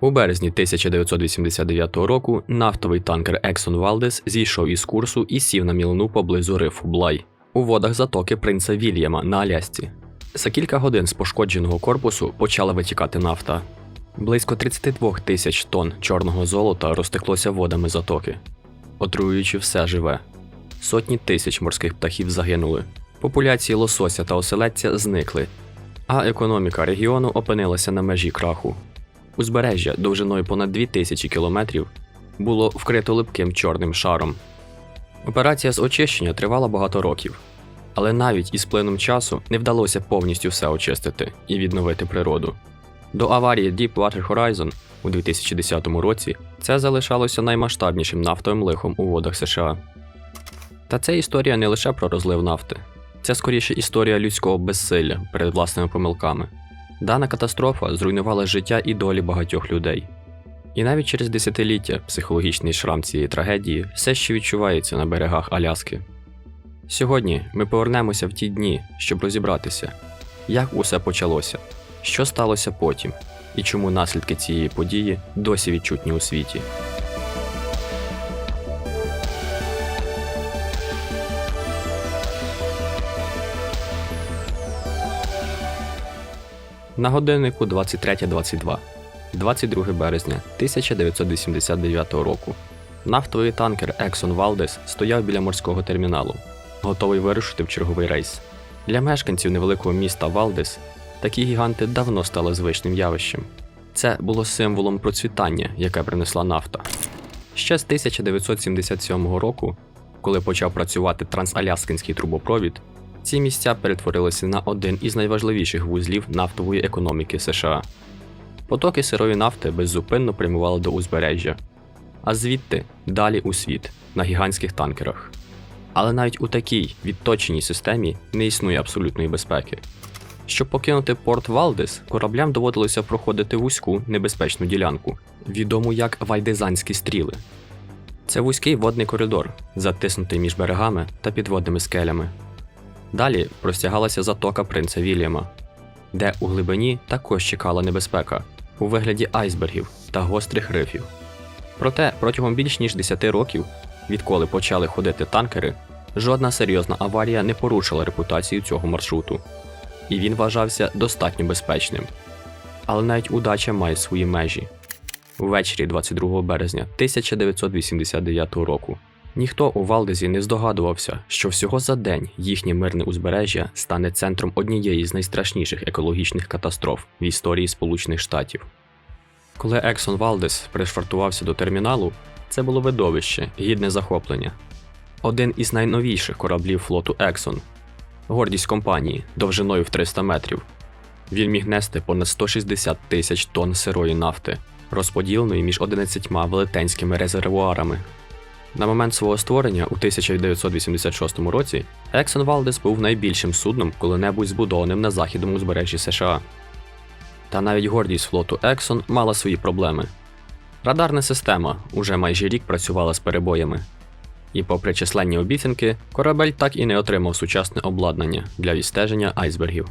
У березні 1989 року нафтовий танкер Exxon Valdez зійшов із курсу і сів на мілину поблизу рифу Блай у водах затоки принца Вільяма на Алясці. За кілька годин з пошкодженого корпусу почала витікати нафта. Близько 32 тисяч тонн чорного золота розтеклося водами затоки, отруюючи все живе. Сотні тисяч морських птахів загинули. Популяції лосося та оселедця зникли, а економіка регіону опинилася на межі краху. Узбережжя довжиною понад 2000 кілометрів було вкрито липким чорним шаром. Операція з очищення тривала багато років, але навіть із плином часу не вдалося повністю все очистити і відновити природу. До аварії Deepwater Horizon у 2010 році це залишалося наймасштабнішим нафтовим лихом у водах США. Та це історія не лише про розлив нафти, це скоріше історія людського безсилля перед власними помилками. Дана катастрофа зруйнувала життя і долі багатьох людей. І навіть через десятиліття психологічний шрам цієї трагедії все ще відчувається на берегах Аляски. Сьогодні ми повернемося в ті дні, щоб розібратися, як усе почалося, що сталося потім, і чому наслідки цієї події досі відчутні у світі. На годиннику 23.22, 22 березня 1989 року. Нафтовий танкер Exxon Valdez стояв біля морського терміналу, готовий вирушити в черговий рейс. Для мешканців невеликого міста Валдес такі гіганти давно стали звичним явищем. Це було символом процвітання, яке принесла нафта. Ще з 1977 року, коли почав працювати трансаляскинський трубопровід, ці місця перетворилися на один із найважливіших вузлів нафтової економіки США. Потоки сирої нафти беззупинно прямували до узбережжя, а звідти далі у світ на гігантських танкерах. Але навіть у такій відточеній системі не існує абсолютної безпеки. Щоб покинути порт Валдес, кораблям доводилося проходити вузьку небезпечну ділянку, відому як Вайдезанські стріли. Це вузький водний коридор, затиснутий між берегами та підводними скелями. Далі простягалася затока принца Вільяма, де у глибині також чекала небезпека у вигляді айсбергів та гострих рифів. Проте протягом більш ніж 10 років, відколи почали ходити танкери, жодна серйозна аварія не порушила репутацію цього маршруту, і він вважався достатньо безпечним. Але навіть удача має свої межі. Ввечері 22 березня 1989 року ніхто у Валдезі не здогадувався, що всього за день їхнє мирне узбережжя стане центром однієї з найстрашніших екологічних катастроф в історії Сполучених Штатів. Коли Ексон Валдес пришвартувався до терміналу, це було видовище, гідне захоплення. Один із найновіших кораблів флоту Ексон, гордість компанії довжиною в 300 метрів. Він міг нести понад 160 тисяч тонн сирої нафти, розподіленої між 11 велетенськими резервуарами. На момент свого створення у 1986 році Ексон Валдес був найбільшим судном коли-небудь збудованим на західному узбережжі США. Та навіть гордість флоту Ексон мала свої проблеми. Радарна система уже майже рік працювала з перебоями. І, попри численні обіцянки, корабель так і не отримав сучасне обладнання для відстеження айсбергів.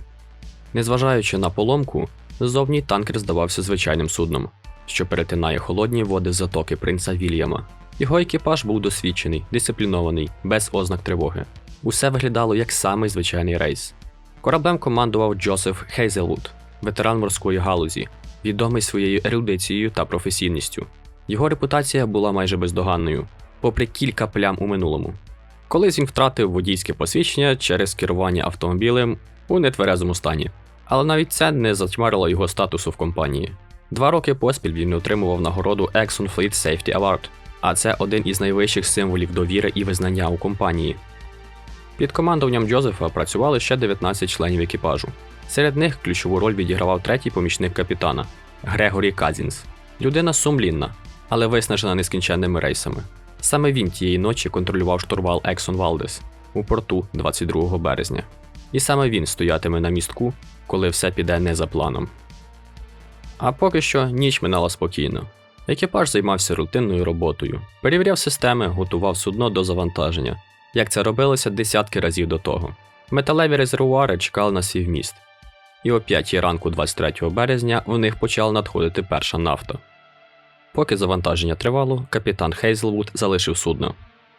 Незважаючи на поломку, ззовні танкер здавався звичайним судном, що перетинає холодні води затоки принца Вільяма. Його екіпаж був досвідчений, дисциплінований, без ознак тривоги. Усе виглядало як самий звичайний рейс. Кораблем командував Джозеф Хейзелвуд, ветеран морської галузі, відомий своєю ерудицією та професійністю. Його репутація була майже бездоганною, попри кілька плям у минулому. Колись він втратив водійське посвідчення через керування автомобілем у нетверезому стані. Але навіть це не затьмарило його статусу в компанії. Два роки поспіль він отримував нагороду Exxon Fleet Safety Award, а це один із найвищих символів довіри і визнання у компанії. Під командуванням Джозефа працювали ще 19 членів екіпажу. Серед них ключову роль відігравав третій помічник капітана Грегорі Казінс. Людина сумлінна, але виснажена нескінченними рейсами. Саме він тієї ночі контролював штурвал Ексон Валдес у порту 22 березня. І саме він стоятиме на містку, коли все піде не за планом. А поки що ніч минала спокійно. Екіпаж займався рутинною роботою, перевіряв системи, готував судно до завантаження, як це робилося десятки разів до того. Металеві резервуари чекали на свій вміст. І о 5 ранку 23 березня у них почала надходити перша нафта. Поки завантаження тривало, капітан Хейзлвуд залишив судно.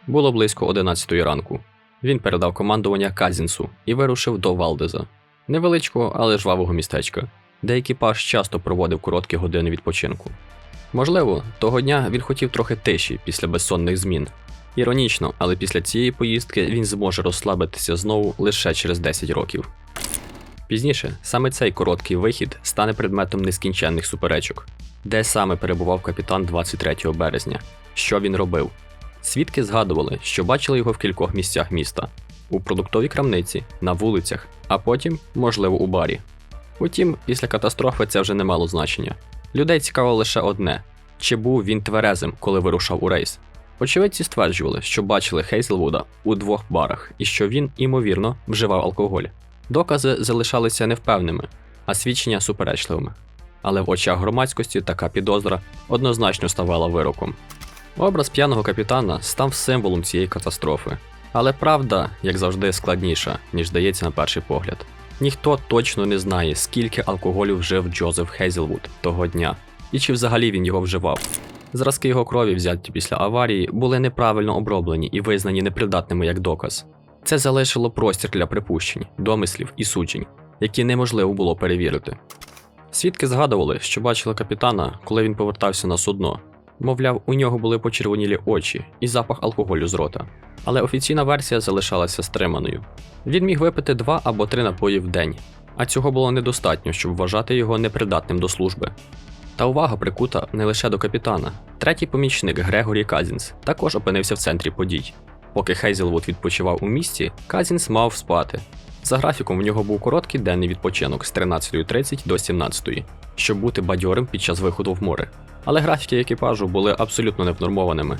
Було близько 11 ранку. Він передав командування Казінсу і вирушив до Валдеза, невеличкого, але жвавого містечка, де екіпаж часто проводив короткі години відпочинку. Можливо, того дня він хотів трохи тиші після безсонних змін. Іронічно, але після цієї поїздки він зможе розслабитися знову лише через 10 років. Пізніше саме цей короткий вихід стане предметом нескінченних суперечок, де саме перебував капітан 23 березня, що він робив. Свідки згадували, що бачили його в кількох місцях міста: у продуктовій крамниці, на вулицях, а потім, можливо, у барі. Утім, після катастрофи це вже не мало значення. Людей цікавило лише одне: чи був він тверезим, коли вирушав у рейс. Очевидці стверджували, що бачили Хейзелвуда у двох барах і що він, імовірно, вживав алкоголь. Докази залишалися невпевними, а свідчення суперечливими. Але в очах громадськості така підозра однозначно ставала вироком. Образ п'яного капітана став символом цієї катастрофи. Але правда, як завжди, складніша, ніж здається на перший погляд. Ніхто точно не знає, скільки алкоголю вжив Джозеф Хейзелвуд того дня, і чи взагалі він його вживав. Зразки його крові, взяті після аварії, були неправильно оброблені і визнані непридатними як доказ. Це залишило простір для припущень, домислів і суджень, які неможливо було перевірити. Свідки згадували, що бачили капітана, коли він повертався на судно. Мовляв, у нього були почервонілі очі і запах алкоголю з рота. Але офіційна версія залишалася стриманою. Він міг випити два або три напої в день, а цього було недостатньо, щоб вважати його непридатним до служби. Та увага прикута не лише до капітана. Третій помічник Грегорі Казінс також опинився в центрі подій. Поки Хейзелвуд відпочивав у місті, Казінс мав спати. За графіком в нього був короткий денний відпочинок з 13.30 до 17.00, щоб бути бадьорим під час виходу в море. Але графіки екіпажу були абсолютно невнормованими.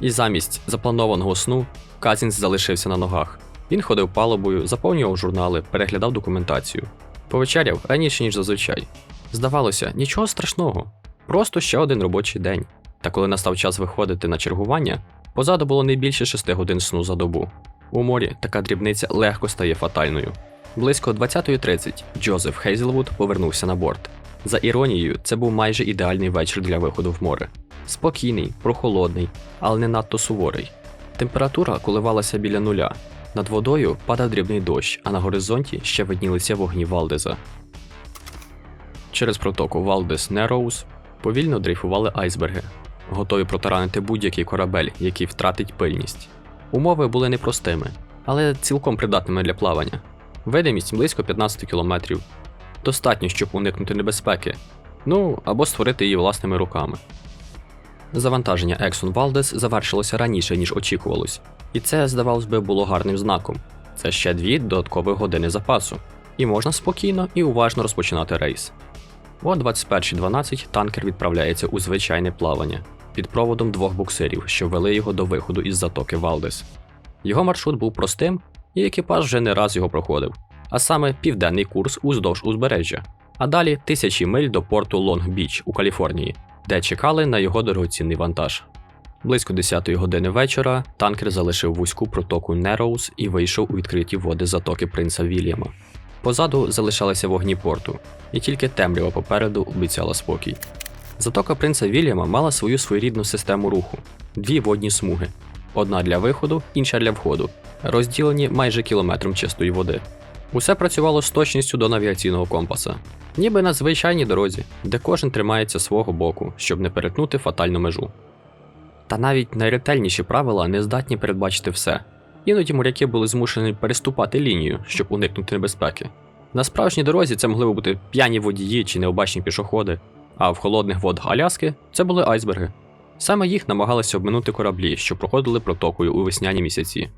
І замість запланованого сну Казінс залишився на ногах. Він ходив палубою, заповнював журнали, переглядав документацію. Повечеряв раніше, ніж зазвичай. Здавалося, нічого страшного, просто ще один робочий день. Та коли настав час виходити на чергування, позаду було не більше 6 годин сну за добу. У морі така дрібниця легко стає фатальною. Близько 20.30 Джозеф Хейзелвуд повернувся на борт. За іронією, це був майже ідеальний вечір для виходу в море. Спокійний, прохолодний, але не надто суворий. Температура коливалася біля нуля. Над водою падав дрібний дощ, а на горизонті ще виднілися вогні Валдеза. Через протоку Валдес Нероуз повільно дрейфували айсберги, готові протаранити будь-який корабель, який втратить пильність. Умови були непростими, але цілком придатними для плавання. Видимість близько 15 кілометрів. Достатньо, щоб уникнути небезпеки, ну або створити її власними руками. Завантаження Exxon Valdez завершилося раніше, ніж очікувалось, і це, здавалось би, було гарним знаком. Це ще дві додаткові години запасу, і можна спокійно і уважно розпочинати рейс. О 21.12 танкер відправляється у звичайне плавання під проводом двох буксирів, що вели його до виходу із затоки Валдес. Його маршрут був простим, і екіпаж вже не раз його проходив, а саме південний курс уздовж узбережжя, а далі тисячі миль до порту Лонг-Біч у Каліфорнії, де чекали на його дорогоцінний вантаж. Близько 10 години вечора танкер залишив вузьку протоку Нероуз і вийшов у відкриті води затоки принца Вільяма. Позаду залишалися вогні порту, і тільки темрява попереду обіцяла спокій. Затока принца Вільяма мала свою своєрідну систему руху: дві водні смуги: одна для виходу, інша для входу, розділені майже кілометром чистої води. Усе працювало з точністю до навігаційного компаса, ніби на звичайній дорозі, де кожен тримається свого боку, щоб не перетнути фатальну межу. Та навіть найретельніші правила не здатні передбачити все. Іноді моряки були змушені переступати лінію, щоб уникнути небезпеки. На справжній дорозі це могли бути п'яні водії чи необачні пішоходи, а в холодних водах Аляски це були айсберги. Саме їх намагалися обминути кораблі, що проходили протокою у весняні місяці.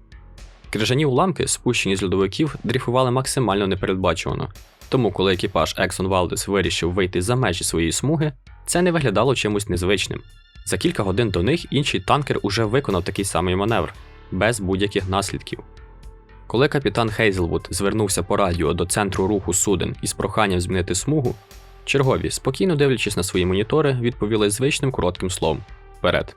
Крижані уламки, спущені з льодовиків, дрейфували максимально непередбачувано, тому коли екіпаж Exxon Valdez вирішив вийти за межі своєї смуги, це не виглядало чимось незвичним. За кілька годин до них інший танкер уже виконав такий самий маневр, без будь-яких наслідків. Коли капітан Хейзелвуд звернувся по радіо до центру руху суден із проханням змінити смугу, чергові, спокійно дивлячись на свої монітори, відповіли звичним коротким словом вперед.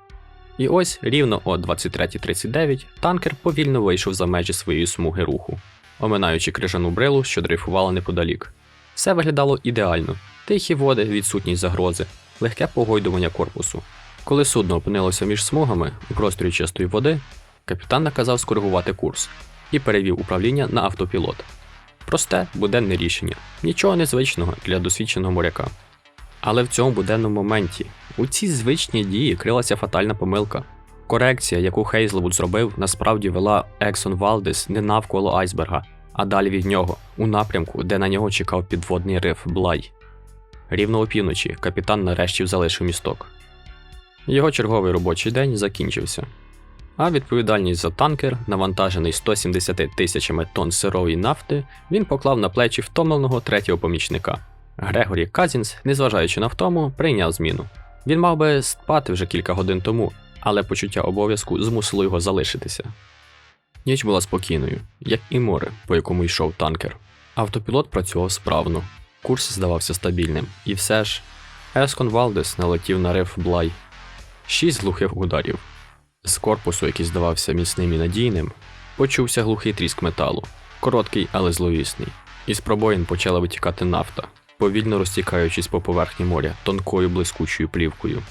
І ось рівно о 23.39 танкер повільно вийшов за межі своєї смуги руху, оминаючи крижану брилу, що дрейфувала неподалік. Все виглядало ідеально: тихі води, відсутність загрози, легке погойдування корпусу. Коли судно опинилося між смугами у просторі чистої води, капітан наказав скоригувати курс і перевів управління на автопілот. Просте буденне рішення, нічого незвичного для досвідченого моряка. Але в цьому буденному моменті у цій звичній дії крилася фатальна помилка. Корекція, яку Хейзлвуд зробив, насправді вела Ексон Валдес не навколо айсберга, а далі від нього, у напрямку, де на нього чекав підводний риф Блай. Рівно опівночі капітан нарешті залишив місток. Його черговий робочий день закінчився. А відповідальність за танкер, навантажений 170 тисячами тонн сирої нафти, він поклав на плечі втомленого третього помічника. Грегорі Казінс, незважаючи на втому, прийняв зміну. Він мав би спати вже кілька годин тому, але почуття обов'язку змусило його залишитися. Ніч була спокійною, як і море, по якому йшов танкер. Автопілот працював справно, курс здавався стабільним, і все ж Ескон Валдес налетів на риф Блай. Шість глухих ударів. З корпусу, який здавався міцним і надійним, почувся глухий тріск металу, короткий, але зловісний. Із пробоїн почала витікати нафта, повільно розтікаючись по поверхні моря тонкою блискучою плівкою.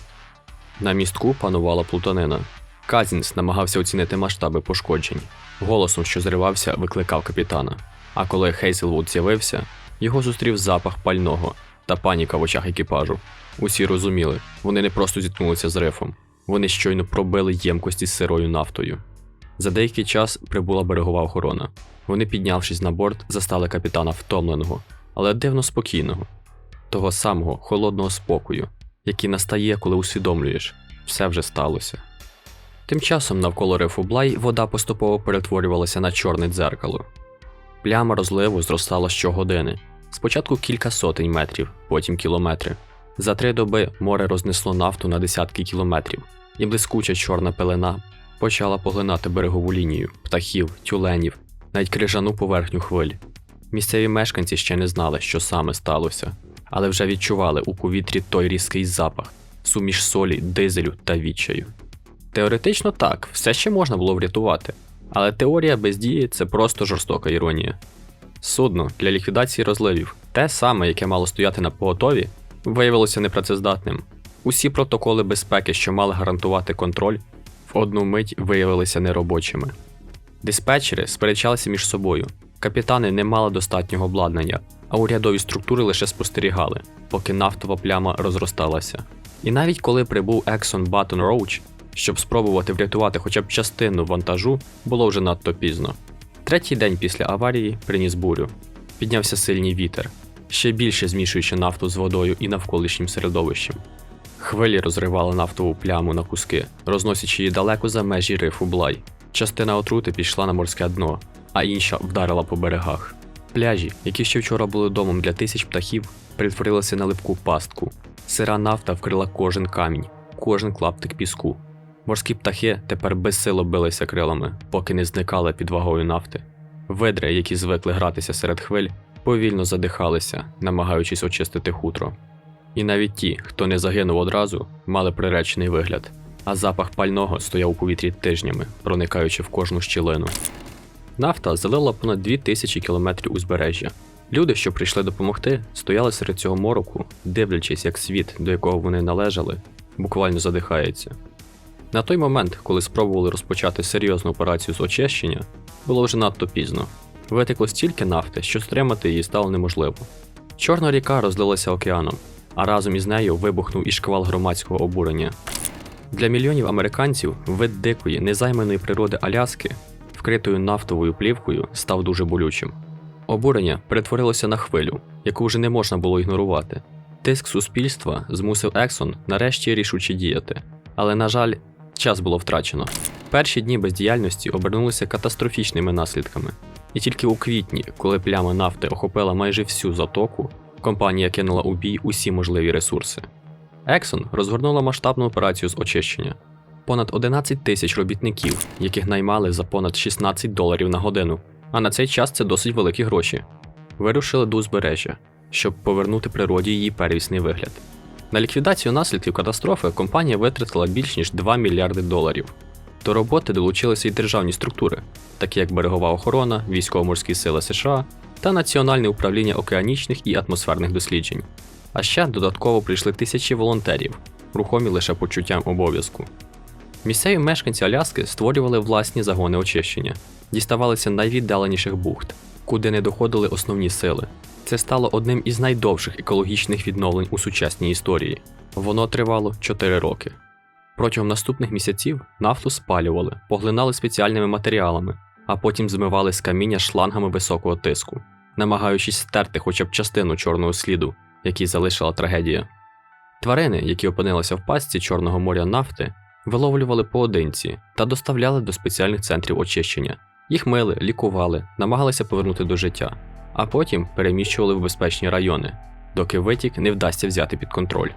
На містку панувала плутанина. Казінс намагався оцінити масштаби пошкоджень. Голосом, що зривався, викликав капітана. А коли Хейзелвуд з'явився, його зустрів запах пального та паніка в очах екіпажу. Усі розуміли, вони не просто зіткнулися з рифом, вони щойно пробили ємкості з сирою нафтою. За деякий час прибула берегова охорона. Вони, піднявшись на борт, застали капітана втомленого, але дивно спокійного, того самого холодного спокою, який настає, коли усвідомлюєш, все вже сталося. Тим часом навколо рифу Блай вода поступово перетворювалася на чорне дзеркало. Пляма розливу зростала щогодини, спочатку кілька сотень метрів, потім кілометри. За три доби море рознесло нафту на десятки кілометрів, і блискуча чорна пелена почала поглинати берегову лінію, птахів, тюленів, навіть крижану поверхню хвиль. Місцеві мешканці ще не знали, що саме сталося, але вже відчували у повітрі той різкий запах, суміш солі, дизелю та відчаю. Теоретично так, все ще можна було врятувати, але теорія бездії це просто жорстока іронія. Судно для ліквідації розливів, те саме, яке мало стояти на поготові, виявилося непрацездатним. Усі протоколи безпеки, що мали гарантувати контроль, в одну мить виявилися неробочими. Диспетчери сперечалися між собою, капітани не мали достатнього обладнання, а урядові структури лише спостерігали, поки нафтова пляма розросталася. І навіть коли прибув Exxon Baton Rouge, щоб спробувати врятувати хоча б частину вантажу, було вже надто пізно. Третій день після аварії приніс бурю. Піднявся сильний вітер, ще більше змішуючи нафту з водою і навколишнім середовищем. Хвилі розривали нафтову пляму на куски, розносячи її далеко за межі рифу Блай. Частина отрути пішла на морське дно, а інша вдарила по берегах. Пляжі, які ще вчора були домом для тисяч птахів, перетворилися на липку пастку. Сира нафта вкрила кожен камінь, кожен клаптик піску. Морські птахи тепер безсило билися крилами, поки не зникали під вагою нафти. Видри, які звикли гратися серед хвиль, повільно задихалися, намагаючись очистити хутро. І навіть ті, хто не загинув одразу, мали приречений вигляд, а запах пального стояв у повітрі тижнями, проникаючи в кожну щілину. Нафта залила понад 2000 кілометрів узбережжя. Люди, що прийшли допомогти, стояли серед цього мороку, дивлячись, як світ, до якого вони належали, буквально задихається. На той момент, коли спробували розпочати серйозну операцію з очищення, було вже надто пізно. Витекло стільки нафти, що стримати її стало неможливо. Чорна ріка розлилася океаном, а разом із нею вибухнув і шквал громадського обурення. Для мільйонів американців вид дикої, незайманої природи Аляски, вкритою нафтовою плівкою, став дуже болючим. Обурення перетворилося на хвилю, яку вже не можна було ігнорувати. Тиск суспільства змусив Ексон нарешті рішуче діяти, але, на жаль, час було втрачено. Перші дні бездіяльності обернулися катастрофічними наслідками. І тільки у квітні, коли пляма нафти охопила майже всю затоку, компанія кинула у бій усі можливі ресурси. Ексон розгорнула масштабну операцію з очищення. Понад 11 тисяч робітників, яких наймали за понад 16 доларів на годину. А на цей час це досить великі гроші. Вирушили до узбережжя, щоб повернути природі її первісний вигляд. На ліквідацію наслідків катастрофи компанія витратила більш ніж 2 мільярди доларів. До роботи долучилися й державні структури, такі як берегова охорона, військово-морські сили США та Національне управління океанічних і атмосферних досліджень. А ще додатково прийшли тисячі волонтерів, рухомі лише почуттям обов'язку. Місцеві мешканці Аляски створювали власні загони очищення, діставалися найвіддаленіших бухт, куди не доходили основні сили. Це стало одним із найдовших екологічних відновлень у сучасній історії. Воно тривало 4 роки. Протягом наступних місяців нафту спалювали, поглинали спеціальними матеріалами, а потім змивали з каміння шлангами високого тиску, намагаючись стерти хоча б частину чорного сліду, який залишила трагедія. Тварини, які опинилися в пастці Чорного моря нафти, виловлювали поодинці та доставляли до спеціальних центрів очищення. Їх мили, лікували, намагалися повернути до життя, а потім переміщували в безпечні райони, доки витік не вдасться взяти під контроль.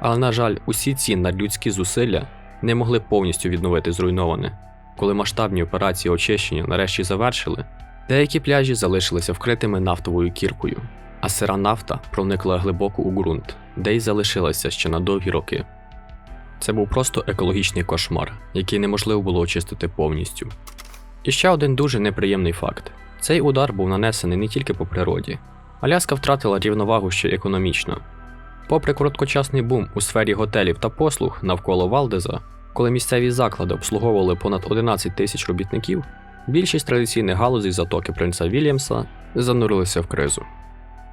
Але, на жаль, усі ці надлюдські зусилля не могли повністю відновити зруйноване. Коли масштабні операції очищення нарешті завершили, деякі пляжі залишилися вкритими нафтовою кіркою, а сира нафта проникла глибоко у ґрунт, де й залишилася ще на довгі роки. Це був просто екологічний кошмар, який неможливо було очистити повністю. І ще один дуже неприємний факт: цей удар був нанесений не тільки по природі. Аляска втратила рівновагу ще економічно. Попри короткочасний бум у сфері готелів та послуг навколо Валдеза, коли місцеві заклади обслуговували понад 11 тисяч робітників, більшість традиційних галузей затоки принца Вільямса занурилися в кризу.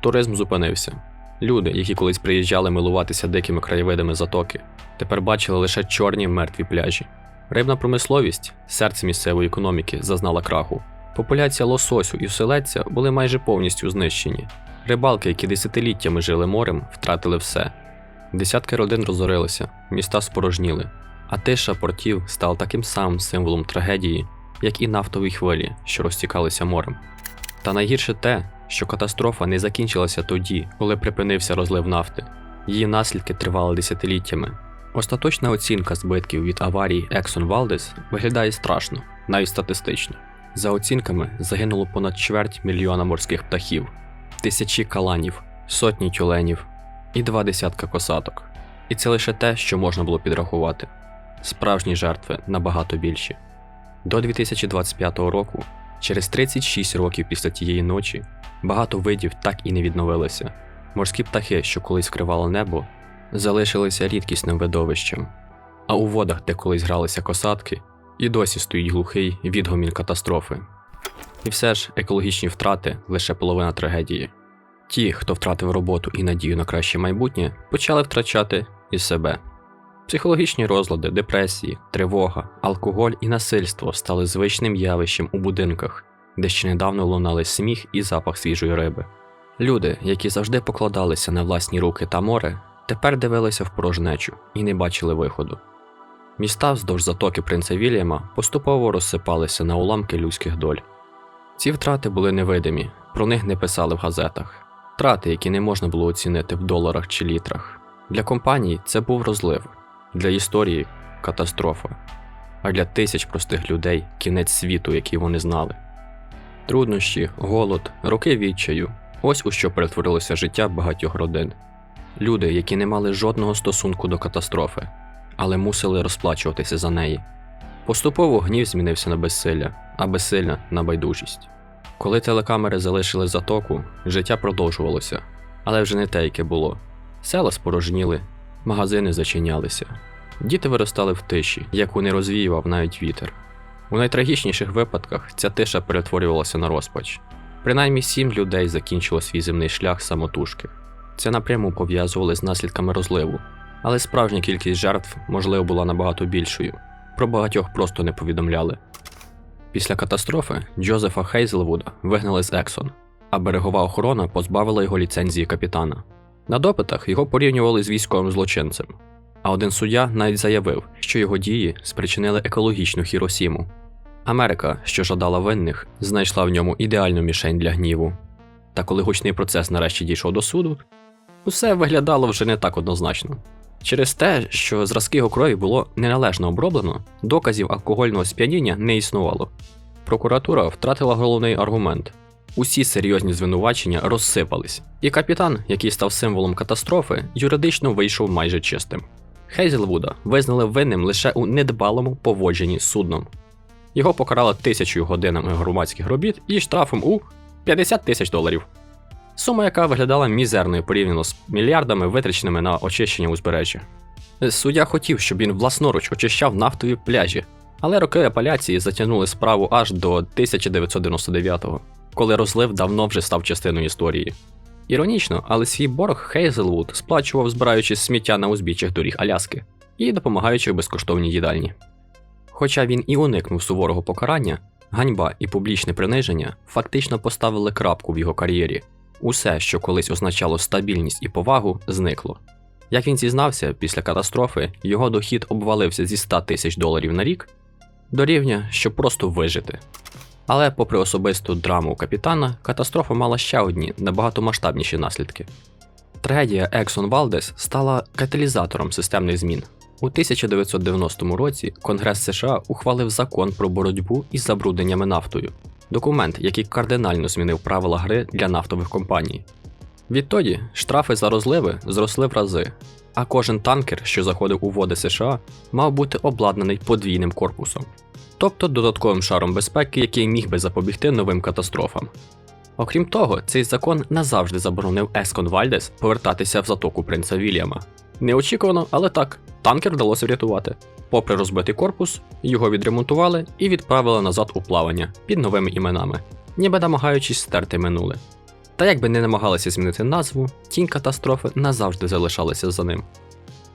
Туризм зупинився. Люди, які колись приїжджали милуватися дикими краєвидами затоки, тепер бачили лише чорні мертві пляжі. Рибна промисловість, серце місцевої економіки, зазнала краху. Популяція лососю і оселедця були майже повністю знищені. Рибалки, які десятиліттями жили морем, втратили все. Десятки родин розорилися, міста спорожніли, а тиша портів стала таким самим символом трагедії, як і нафтові хвилі, що розтікалися морем. Та найгірше те, що катастрофа не закінчилася тоді, коли припинився розлив нафти. Її наслідки тривали десятиліттями. Остаточна оцінка збитків від аварії Exxon Valdez виглядає страшно, навіть статистично. За оцінками загинуло понад чверть мільйона морських птахів, тисячі каланів, сотні тюленів і два десятка косаток. І це лише те, що можна було підрахувати. Справжні жертви набагато більші. До 2025 року, через 36 років після тієї ночі, багато видів так і не відновилися. Морські птахи, що колись вкривало небо, залишилися рідкісним видовищем. А у водах, де колись гралися косатки, і досі стоїть глухий відгомін катастрофи. І все ж екологічні втрати лише половина трагедії. Ті, хто втратив роботу і надію на краще майбутнє, почали втрачати і себе. Психологічні розлади, депресії, тривога, алкоголь і насильство стали звичним явищем у будинках, де ще недавно лунали сміх і запах свіжої риби. Люди, які завжди покладалися на власні руки та море, тепер дивилися в порожнечу і не бачили виходу. Міста вздовж затоки принца Вільяма поступово розсипалися на уламки людських доль. Ці втрати були невидимі, про них не писали в газетах. Втрати, які не можна було оцінити в доларах чи літрах. Для компаній це був розлив, для історії катастрофа, а для тисяч простих людей кінець світу, який вони знали. Труднощі, голод, роки відчаю ось у що перетворилося життя багатьох родин. Люди, які не мали жодного стосунку до катастрофи, але мусили розплачуватися за неї. Поступово гнів змінився на безсилля, а безсилля на байдужість. Коли телекамери залишили затоку, життя продовжувалося, але вже не те, яке було. Села спорожніли, магазини зачинялися. Діти виростали в тиші, яку не розвіював навіть вітер. У найтрагічніших випадках ця тиша перетворювалася на розпач. Принаймні сім людей закінчило свій земний шлях самотужки. Це напряму пов'язували з наслідками розливу, але справжня кількість жертв, можливо, була набагато більшою. Про багатьох просто не повідомляли. Після катастрофи Джозефа Хейзелвуда вигнали з Ексон, а берегова охорона позбавила його ліцензії капітана. На допитах його порівнювали з військовим злочинцем, а один суддя навіть заявив, що його дії спричинили екологічну Хіросіму. Америка, що жадала винних, знайшла в ньому ідеальну мішень для гніву. Та коли гучний процес нарешті дійшов до суду, усе виглядало вже не так однозначно. Через те, що зразки його крові було неналежно оброблено, доказів алкогольного сп'яніння не існувало. Прокуратура втратила головний аргумент. Усі серйозні звинувачення розсипались, і капітан, який став символом катастрофи, юридично вийшов майже чистим. Хейзелвуда визнали винним лише у недбалому поводженні з судном. Його покарали тисячою годинами громадських робіт і штрафом у 50 тисяч доларів. Сума, яка виглядала мізерною порівняно з мільярдами, витраченими на очищення узбережжя. Суддя хотів, щоб він власноруч очищав нафтові пляжі, але роки апеляції затягнули справу аж до 1999-го, коли розлив давно вже став частиною історії. Іронічно, але свій борг Хейзелвуд сплачував, збираючи сміття на узбіччях доріг Аляски і допомагаючи в безкоштовній їдальні. Хоча він і уникнув суворого покарання, ганьба і публічне приниження фактично поставили крапку в його кар'єрі. Усе, що колись означало стабільність і повагу, зникло. Як він зізнався, після катастрофи його дохід обвалився зі 100 тисяч доларів на рік до рівня, щоб просто вижити. Але, попри особисту драму капітана, катастрофа мала ще одні набагато масштабніші наслідки. Трагедія Ексон Валдес стала каталізатором системних змін. У 1990 році Конгрес США ухвалив закон про боротьбу із забрудненнями нафтою, документ, який кардинально змінив правила гри для нафтових компаній. Відтоді штрафи за розливи зросли в рази, а кожен танкер, що заходив у води США, мав бути обладнаний подвійним корпусом, тобто додатковим шаром безпеки, який міг би запобігти новим катастрофам. Окрім того, цей закон назавжди заборонив Ескон Вальдес повертатися в затоку принца Вільяма. Неочікувано, але так, танкер вдалося врятувати. Попри розбитий корпус, його відремонтували і відправили назад у плавання під новими іменами, ніби намагаючись стерти минуле. Та як би не намагалися змінити назву, тінь катастрофи назавжди залишалася за ним.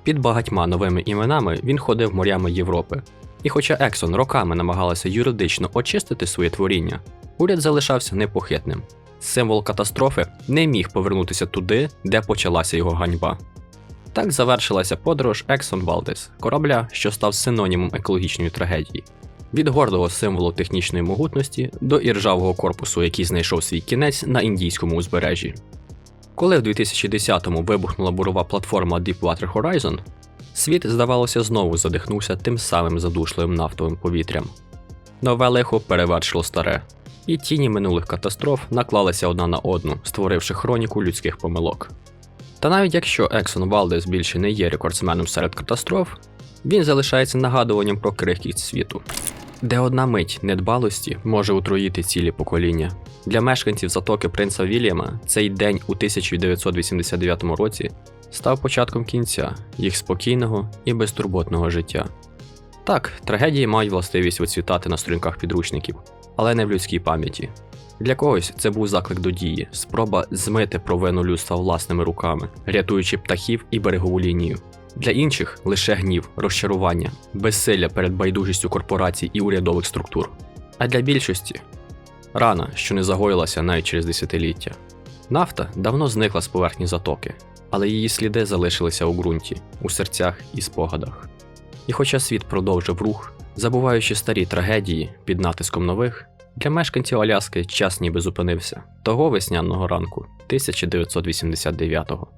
Під багатьма новими іменами він ходив морями Європи. І хоча Ексон роками намагалася юридично очистити своє творіння, уряд залишався непохитним. Символ катастрофи не міг повернутися туди, де почалася його ганьба. Так завершилася подорож Ексон Валдес, корабля, що став синонімом екологічної трагедії. Від гордого символу технічної могутності до іржавого корпусу, який знайшов свій кінець на індійському узбережжі. Коли в 2010-му вибухнула бурова платформа Deepwater Horizon, світ, здавалося, знову задихнувся тим самим задушливим нафтовим повітрям. Нове лихо перевершило старе, і тіні минулих катастроф наклалися одна на одну, створивши хроніку людських помилок. Та навіть якщо Ексон Валдес більше не є рекордсменом серед катастроф, він залишається нагадуванням про крихкість світу, де одна мить недбалості може утроїти цілі покоління. Для мешканців затоки принца Вільяма цей день у 1989 році став початком кінця їх спокійного і безтурботного життя. Так, трагедії мають властивість вицвітати на сторінках підручників, але не в людській пам'яті. Для когось це був заклик до дії, спроба змити провину людства власними руками, рятуючи птахів і берегову лінію. Для інших лише гнів, розчарування, безсилля перед байдужістю корпорацій і урядових структур. А для більшості рана, що не загоїлася навіть через десятиліття. Нафта давно зникла з поверхні затоки, але її сліди залишилися у ґрунті, у серцях і спогадах. І хоча світ продовжив рух, забуваючи старі трагедії під натиском нових, для мешканців Аляски час ніби зупинився того весняного ранку 1989-го.